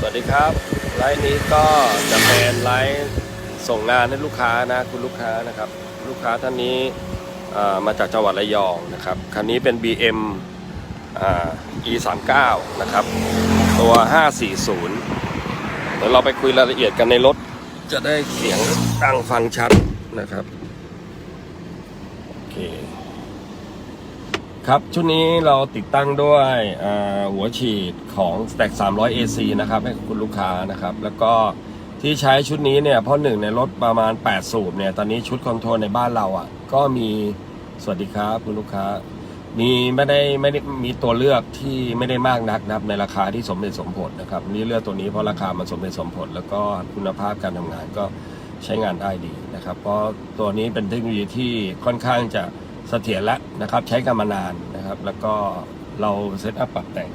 สวัสดีครับไลฟ์นี้ก็จะเป็นไลฟ์ส่งงานให้ลูกค้านะคุณลูกค้านะครับ ลูกค้าท่านนี้มาจากจังหวัดระยองนะครับคันนี้เป็น BM อ่า E39 นะครับ ตัว 540 เดี๋ยวเราไปคุยรายละเอียดกันในรถ จะได้เสียงดังฟังชัดนะครับ โอเค ครับชุดนี้เราติดตั้งด้วยหัวฉีดของ Stack 300 AC นะครับให้คุณลูกค้านะครับ แล้วก็ที่ใช้ชุดนี้เนี่ยเพราะหนึ่งในรถประมาณ 8 สูบเนี่ยตอนนี้ชุดคอนโทรลในบ้านเราอะ ก็มีสวัสดีครับคุณลูกค้า มีไม่ได้ไม่ได้มีตัวเลือกที่ไม่ได้มากนักนะครับในราคาที่สมเหตุสมผลนะครับนี่เลือกตัวนี้เพราะราคามันสมเหตุสมผล แล้วก็คุณภาพการทำงานก็ใช้งานได้ดีนะครับ เพราะตัวนี้เป็นเทคโนโลยีที่ค่อนข้างจะ เสถียรแล้วนะครับ ใช้กันมานานนะครับ แล้วก็เราเซตอัพปรับแต่ง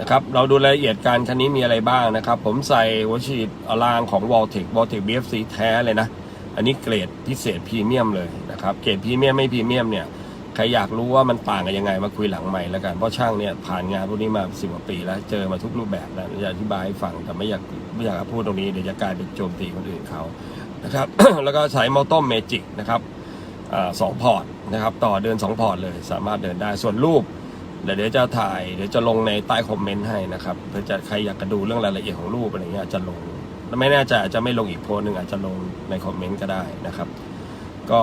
นะครับ เราดูรายละเอียดการคันนี้มีอะไรบ้างนะครับ ผมใส่หัวฉีดอลางของ v o l t e c v o l t e c BFC แท้เลยนะ อันนี้เกรดพิเศษพรีเมียมเลยนะครับ เกรดพรีเมียมไม่พรีเมียมเนี่ย ใครอยากรู้ว่ามันต่างกันยังไงมาคุยหลังใหม่แล้วกัน เพราะช่างเนี่ยผ่านงานพวกนี้มาสิบกว่าปีแล้ว เจอมาทุกรูปแบบแล้วจะอธิบายให้ฟัง แต่ไม่อยากไม่อยากพูดตรงนี้เดี๋ยวจะกลายเป็นโจมตีคนอื่นเขานะครับ แล้วก็ใช้มอเตอร์เมจิกนะครับ สองพอร์ตนะครับต่อเดินสองพอร์ตเลย สามารถเดินได้ส่วนรูปเดี๋ยวเดี๋ยวจะถ่ายเดี๋ยวจะลงในใต้คอมเมนต์ให้นะครับเพื่อจะใครอยากจะดูเรื่องรายละเอียดของรูปอะไรเงี้ยจะลงไม่แน่ใจอาจจะไม่ลงอีกโพสหนึ่งอาจจะลงในคอมเมนต์ก็ได้นะครับ ก็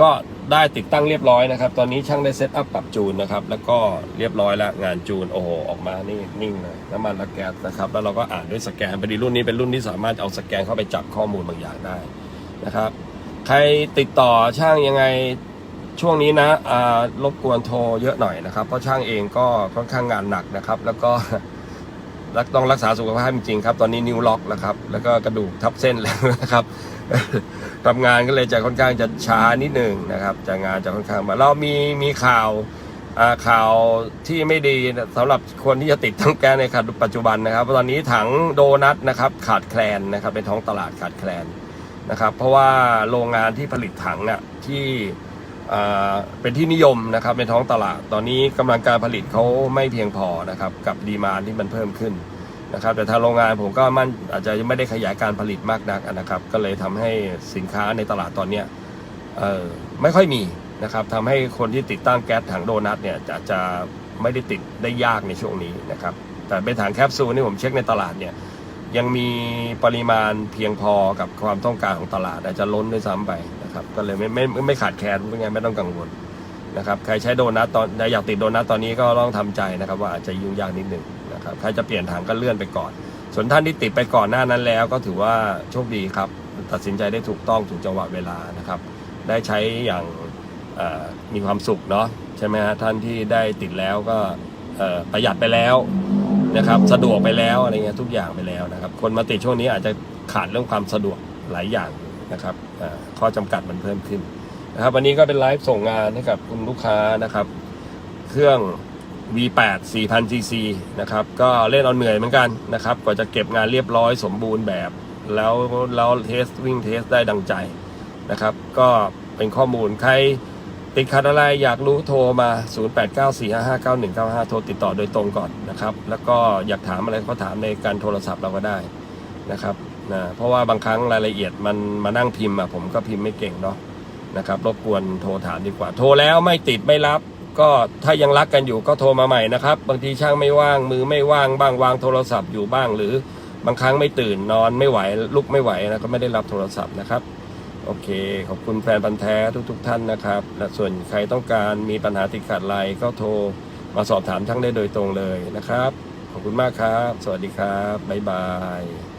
ก็ได้ติดตั้งเรียบร้อยนะครับ ตอนนี้ช่างได้เซตอัพปรับจูนนะครับ แล้วก็เรียบร้อยแล้วงานจูนโอ้โหออกมานี่นิ่งเลยน้ำมันและแก๊สนะครับ แล้วเราก็อ่านด้วยสแกนพอดีรุ่นนี้เป็นรุ่นที่สามารถเอาสแกนเข้าไปจับข้อมูลบางอย่างได้นะครับ ใครติดต่อช่างยังไงช่วงนี้นะรบกวนโทรเยอะหน่อยนะครับ เพราะช่างเองก็ค่อนข้างงานหนักนะครับ แล้วก็รักต้องรักษาสุขภาพจริงครับ ตอนนี้นิ้วล็อกแล้วครับ แล้วก็กระดูกทับเส้นแล้วนะครับทำงานก็เลยจะค่อนข้างจะช้านิดหนึ่งนะครับจะงานจะค่อนข้างมาเรามีมีข่าวข่าวที่ไม่ดีสำหรับคนที่จะติดตั้งแก๊สในขัดปัจจุบันนะครับตอนนี้ถังโดนัทนะครับ ขาดแคลนนะครับเป็นท้องตลาดขาดแคลน นะครับเพราะว่าโรงงานที่ผลิตถังน่ะที่อ่เป็นที่นิยมนะครับในท้องตลาด ตอนนี้กำลังการผลิตเขาไม่เพียงพอนะครับกับดีมานที่มันเพิ่มขึ้นนะครับแต่ทางโรงงานผมก็มันอาจจะยังไม่ได้ขยายการผลิตมากนักนะครับ ก็เลยทำให้สินค้าในตลาดตอนเนี้ยไม่ค่อยมีนะครับทำให้คนที่ติดตั้งแก๊สถังโดนัทเนี่ยจะจะไม่ได้ติดได้ยากในช่วงนี้นะครับแต่เป็นถังแคปซูลนี่ผมเช็คในตลาดเนี่ย ยังมีปริมาณเพียงพอกับความต้องการของตลาดอาจจะล้นด้วยซ้ำไปนะครับก็เลยไม่ไม่ไม่ขาดแคลนเพราะงั้นไม่ต้องกังวลนะครับใครใช้โดนัทตอนอยากติดโดนัทตอนนี้ก็ต้องทำใจนะครับว่าอาจจะยุ่งยากนิดหนึ่งนะครับใครจะเปลี่ยนถังก็เลื่อนไปก่อน ส่วนท่านที่ติดไปก่อนหน้านั้นแล้ว ก็ถือว่าโชคดีครับ ตัดสินใจได้ถูกต้องถูกจังหวะเวลานะครับ ได้ใช้อย่างมีความสุขเนาะใช่ไหมฮะท่านที่ได้ติดแล้วก็ประหยัดไปแล้ว นะครับสะดวกไปแล้วอะไรเงี้ยทุกอย่างไปแล้วนะครับ คนมาติดช่วงนี้อาจจะขาดเรื่องความสะดวกหลายอย่างนะครับข้อจำกัดมันเพิ่มขึ้นนะครับวันนี้ก็เป็นไลฟ์ส่งงานให้กับคุณลูกค้านะครับ เครื่อง V8 4,000 cc นะครับก็เล่นเอาเหนื่อยเหมือนกันนะครับกว่าจะเก็บงานเรียบร้อยสมบูรณ์แบบ แล้วแล้วเทสวิ่งเทสได้ดังใจนะครับ ก็เป็นข้อมูลใคร ติดขัดอะไรอยากรู้โทรมา 0894559195 โทรติดต่อโดยตรงก่อนนะครับ แล้วก็อยากถามอะไรก็ถามในการโทรศัพท์เราก็ได้นะครับนะเพราะว่าบางครั้งรายละเอียดมันมานั่งพิมพ์อะผมก็พิมพ์ไม่เก่งเนาะนะครับรบกวนโทรถามดีกว่า โทรแล้วไม่ติดไม่รับ ก็ถ้ายังรักกันอยู่ก็โทรมาใหม่นะครับ บางทีช่างไม่ว่างมือไม่ว่างบ้างวางโทรศัพท์อยู่บ้าง หรือบางครั้งไม่ตื่นนอนไม่ไหวลุกไม่ไหวนะก็ไม่ได้รับโทรศัพท์นะครับ โอเค ขอบคุณแฟนพันธ์แท้ทุกๆท่านนะครับและส่วนใครต้องการมีปัญหาติดขัดอะไรก็โทรมาสอบถามทั้งได้โดยตรงเลยนะครับ ขอบคุณมากครับ สวัสดีครับ บ๊ายบาย